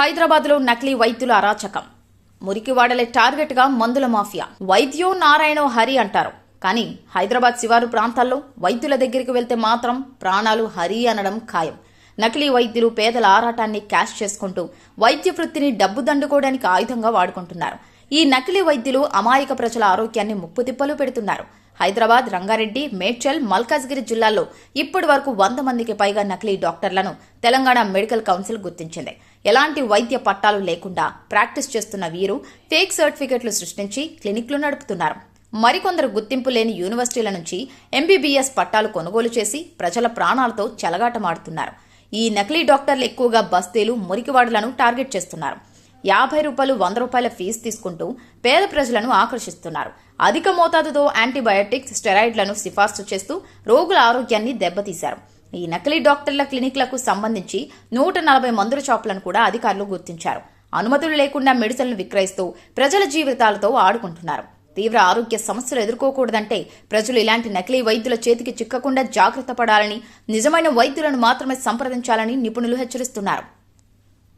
హైదరాబాద్లో నకిలీ వైద్యుల అరాచకం. మురికివాడలే టార్గెట్గా మందుల మాఫియా. వైద్యో నారాయణో హరి అంటారు. కానీ హైదరాబాద్ శివారు ప్రాంతాల్లో వైద్యుల దగ్గరికి వెళ్తే మాత్రం ప్రాణాలు హరి అనడం ఖాయం. నకిలీ వైద్యులు పేదల ఆరాటాన్ని క్యాష్ చేసుకుంటూ వైద్య వృత్తిని డబ్బు దండుకోవడానికి ఆయుధంగా వాడుకుంటున్నారు. ఈ నకిలీ వైద్యులు అమాయక ప్రజల ఆరోగ్యాన్ని ముప్పుతిప్పలు పెడుతున్నారు. హైదరాబాద్ రంగారెడ్డి మేడ్చల్ మల్కాజ్గిరి జిల్లాల్లో ఇప్పటి వరకు వంద మందికి పైగా నకిలీ డాక్టర్లను తెలంగాణ మెడికల్ కౌన్సిల్ గుర్తించింది. ఎలాంటి వైద్య పట్టాలు లేకుండా ప్రాక్టీస్ చేస్తున్న వీరు ఫేక్ సర్టిఫికెట్లు సృష్టించి క్లినిక్లు నడుపుతున్నారు. మరికొందరు గుర్తింపు లేని యూనివర్సిటీల నుంచి ఎంబీబీఎస్ పట్టాలు కొనుగోలు చేసి ప్రజల ప్రాణాలతో చెలగాటమాడుతున్నారు. ఈ నకిలీ డాక్టర్లు ఎక్కువగా బస్తీలు మురికివాడులను టార్గెట్ చేస్తున్నారు. యాభై రూపాయలు వంద రూపాయల ఫీజు తీసుకుంటూ పేద ప్రజలను ఆకర్షిస్తున్నారు. అధిక మోతాదుతో యాంటీబయాటిక్స్ స్టెరాయిడ్లను సిఫార్సు చేస్తూ రోగుల ఆరోగ్యాన్ని దెబ్బతీశారు. ఈ నకిలీ డాక్టర్ల క్లినిక్లకు సంబంధించి నూట నలభై మందుల షాపులను కూడా అధికారులు గుర్తించారు. అనుమతులు లేకుండా మెడిసిన్లు విక్రయిస్తూ ప్రజల జీవితాలతో ఆడుకుంటున్నారు. తీవ్ర ఆరోగ్య సమస్యలు ఎదుర్కోకూడదంటే ప్రజలు ఇలాంటి నకిలీ వైద్యుల చేతికి చిక్కకుండా జాగ్రత్త పడాలని నిజమైన వైద్యులను మాత్రమే సంప్రదించాలని నిపుణులు హెచ్చరిస్తున్నారు.